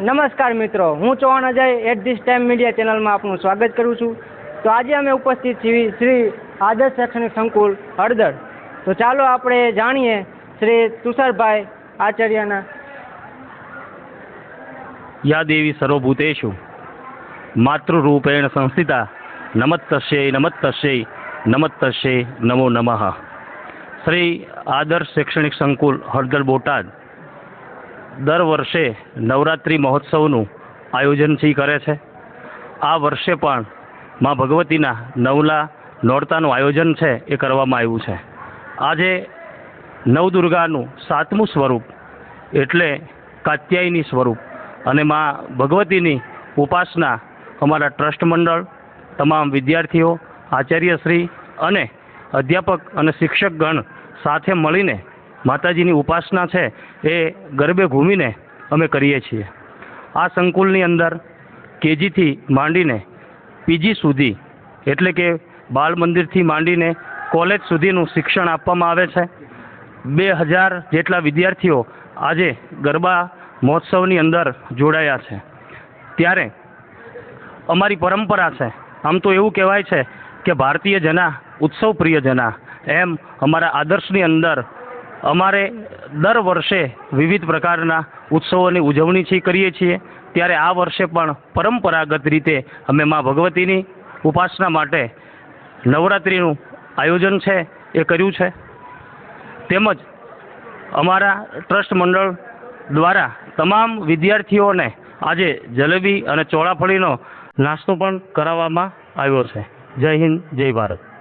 નમસ્કાર મિત્રો, હું Chauhan Ajay At This Time Media ચેનલમાં આપનું સ્વાગત કરું છું. તો આજે અમે ઉપસ્થિત છીએ શ્રી આદર્શ શૈક્ષણિક સંકુલ હળદર. તો ચાલો આપણે જાણીએ શ્રી તુષારભાઈ આચાર્યના યા દેવી સર્વભૂતેશુ માતૃરૂપેણ સંસ્થિતા. નમત્તસ્યૈ નમત્તશ્ય નમત્તશ્ય નમો નમઃ. શ્રી આદર્શ શૈક્ષણિક સંકુલ હળદર બોટાદ. દર વર્ષે નવરાત્રિ મહોત્સવનું આયોજન છે કરે છે. આ વર્ષે પણ મા ભગવતીના નવલા નોરતાનું આયોજન છે એ કરવામાં આવ્યું છે. આજે નવદુર્ગાનું સાતમું સ્વરૂપ એટલે કાત્યાયની સ્વરૂપ અને મા ભગવતીની ઉપાસના અમારા ટ્રસ્ટ મંડળ, તમામ વિદ્યાર્થીઓ, આચાર્યશ્રી અને અધ્યાપક અને શિક્ષકગણ સાથે મળીને માતાજીની ઉપાસના છે એ ગરબે ઘૂમીને અમે કરીએ છીએ. આ સંકુલની અંદર કેજીથી માંડીને પીજી સુધી, એટલે કે બાળ મંદિરથી માંડીને કોલેજ સુધીનું શિક્ષણ આપવામાં આવે છે. બે હજાર જેટલા વિદ્યાર્થીઓ આજે ગરબા મહોત્સવની અંદર જોડાયા છે. ત્યારે અમારી પરંપરા છે, આમ તો એવું કહેવાય છે કે ભારતીય જના ઉત્સવ પ્રિય જના, એમ અમારા આદર્શની અંદર અમારે દર વર્ષે વિવિધ પ્રકારના ઉત્સવોની ઉજવણી છે, કરીએ છીએ. ત્યારે આ વર્ષે પણ પરંપરાગત રીતે અમે મા ભગવતીની ઉપાસના માટે નવરાત્રિનું આયોજન છે, એ કર્યું છે. તેમજ અમારા ટ્રસ્ટ મંડળ દ્વારા તમામ વિદ્યાર્થીઓને આજે જલેબી અને ચોળાફળીનો નાસ્તો પણ કરાવવામાં આવ્યો છે. જય હિન્દ, જય ભારત.